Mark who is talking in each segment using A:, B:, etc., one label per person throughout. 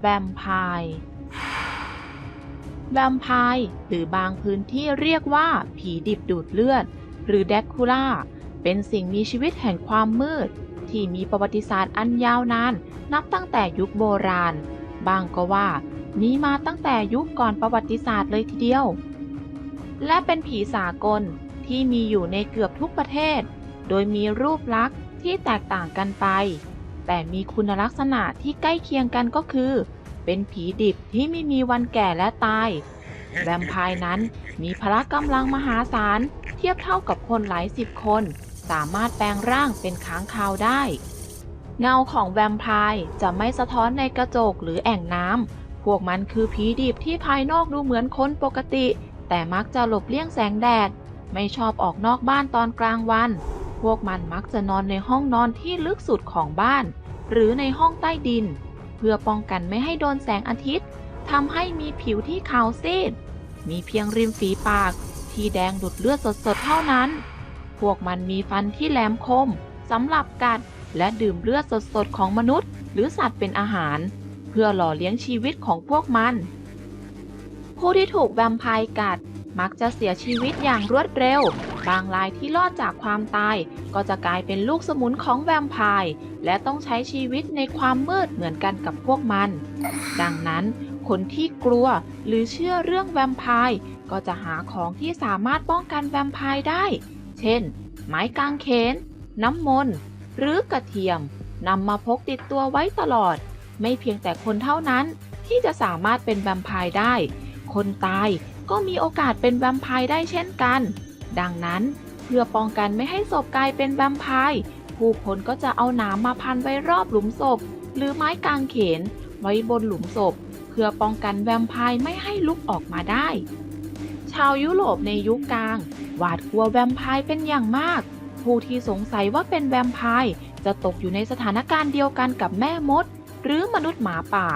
A: แวมไพร์แวมไพร์หรือบางพื้นที่เรียกว่า ผีดิบดูดเลือด หรือแดกคูล่า เป็นสิ่งมีชีวิตแห่งความมืด ที่มีประวัติศาสตร์อันยาวนาน นับตั้งแต่ยุคโบราณ บางก็ว่ามีมาตั้งแต่ยุคก่อนประวัติศาสตร์เลยทีเดียว และเป็นผีสากลที่มีอยู่ในเกือบทุกประเทศ โดยมีรูปลักษณ์ที่แตกต่างกันไป แต่มีคุณลักษณะที่ใกล้เคียงกันก็คือ เป็นผีดิบที่ไม่มีวันแก่และตาย แวมไพร์นั้นมีพละกำลังมหาศาล เทียบเท่ากับคนหลายสิบคน สามารถแปลงร่างเป็นค้างคาวได้ เงาของแวมไพร์จะไม่สะท้อนในกระจกหรือแอ่งน้ำพวกมันคือผีดิบที่ภายนอกดูเหมือนคนปกติ แต่มักจะหลบเลี่ยงแสงแดด ไม่ชอบออกนอกบ้านตอนกลางวัน พวกมันมักจะนอนในห้องนอนที่ลึกสุดของบ้าน หรือในห้องใต้ดิน เพื่อป้องกันไม่ให้โดนแสงอาทิตย์ทำให้มีผิวที่ขาวซีด มีเพียงริมฝีปาก ที่แดงดุดเลือดสดๆเท่านั้น พวกมันมีฟันที่แหลมคมสำหรับกัดและดื่มเลือดสดๆของมนุษย์ หรือสัตว์เป็นอาหาร เพื่อหล่อเลี้ยงชีวิตของพวกมัน ผู้ที่ถูกแวมไพร์กัด มักจะเสียชีวิตอย่างรวดเร็ว บางรายที่รอดจากความตาย ก็จะกลายเป็นลูกสมุนของแวมไพร์และต้องใช้ชีวิตในความมืดเหมือนกันกับพวกมัน ดังนั้นคนที่กลัวหรือเชื่อเรื่องแวมไพร์ก็จะหาของที่สามารถป้องกันแวมไพร์ได้ เช่น ไม้กางเขน น้ำมนต์ หรือกระเทียมนำมาพกติดตัวไว้ตลอด ไม่เพียงแต่คนเท่านั้นที่จะสามารถเป็นแวมไพร์ได้ คนตาย ก็มีโอกาสเป็นแวมไพร์ได้เช่นกัน ดังนั้นเพื่อป้องกันไม่ให้ศพกลายเป็นแวมไพร์ผู้คนก็จะเอาหนามมาพันไว้รอบหลุมศพ หรือไม้กางเขน ไว้บนหลุมศพ เพื่อป้องกันแวมไพร์ไม่ให้ลุกออกมาได้ ชาวยุโรปในยุคกลาง หวาดกลัวแวมไพร์เป็นอย่างมาก ผู้ที่สงสัยว่าเป็นแวมไพร์จะตกอยู่ในสถานการณ์เดียวกันกับแม่มด หรือมนุษย์หมาป่า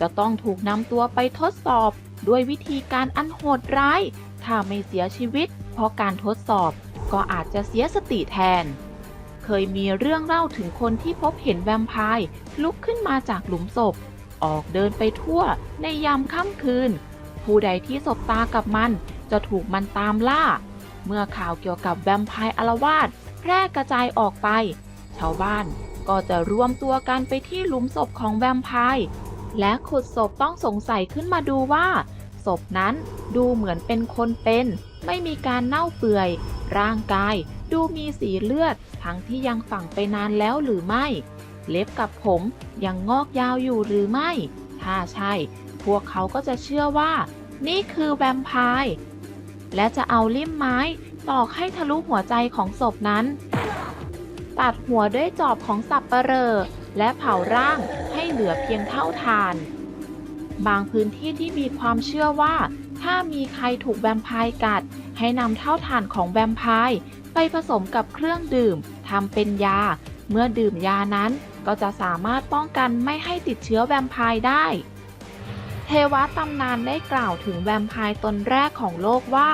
A: จะต้องถูกนำตัวไปทดสอบ ด้วยวิธีการอันโหดร้าย ถ้าไม่เสียชีวิต เพราะการทดสอบก็อาจจะเสียสติแทน เคยมีเรื่องเล่าถึงคนที่พบเห็นแวมไพร์ลุกขึ้นมาจากหลุมศพ ออกเดินไปทั่วในยามค่ำคืน ผู้ใดที่สบตากับมันจะถูกมันตามล่า เมื่อข่าวเกี่ยวกับแวมไพร์อาละวาดแพร่กระจายออกไป ชาวบ้านก็จะรวมตัวกันไปที่หลุมศพของแวมไพร์ และขุดศพต้องสงสัยขึ้นมาดูว่า ศพนั้นดูเหมือนเป็นคนเป็น ไม่มีการเน่าเปื่อย ร่างกายดูมีสีเลือด ทั้งที่ยังฝังไปนานแล้วหรือไม่ เล็บกับผมยังงอกยาวอยู่หรือไม่ ถ้าใช่ พวกเขาก็จะเชื่อว่า นี่คือแวมไพร์และจะเอาลิ่มไม้ตอกให้ทะลุหัวใจของศพนั้น ตัดหัวด้วยจอบของสับปะเหรอและเผาร่าง เหลือเพียงเท่าทาน บางพื้นที่ที่มีความเชื่อว่า ถ้ามีใครถูกแวมไพร์กัด ให้นำเท่าฐานของแวมไพร์ไปผสมกับเครื่องดื่มทำเป็นยา เมื่อดื่มยานั้นก็จะสามารถป้องกันไม่ให้ติดเชื้อแวมไพร์ได้ เทวะตำนานได้กล่าวถึงแวมไพร์ตนแรกของโลกว่า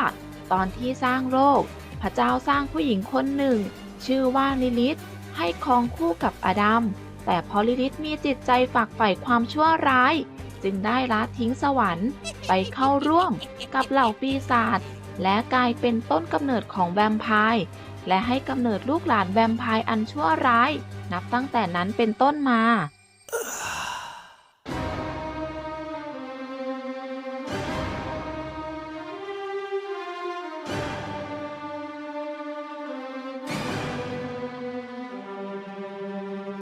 A: ตอนที่สร้างโลก พระเจ้าสร้างผู้หญิงคนหนึ่ง ชื่อว่าลิลิธให้ครองคู่กับอดัม แต่พอลิลิธมีจิตใจฝักใฝ่ความชั่วร้าย จึงได้ละทิ้งสวรรค์ ไปเข้าร่วมกับเหล่าปีศาจและกลายเป็นต้นกำเนิดของแวมไพร์และให้กำเนิดลูกหลานแวมไพร์อันชั่วร้าย นับตั้งแต่นั้นเป็นต้นมา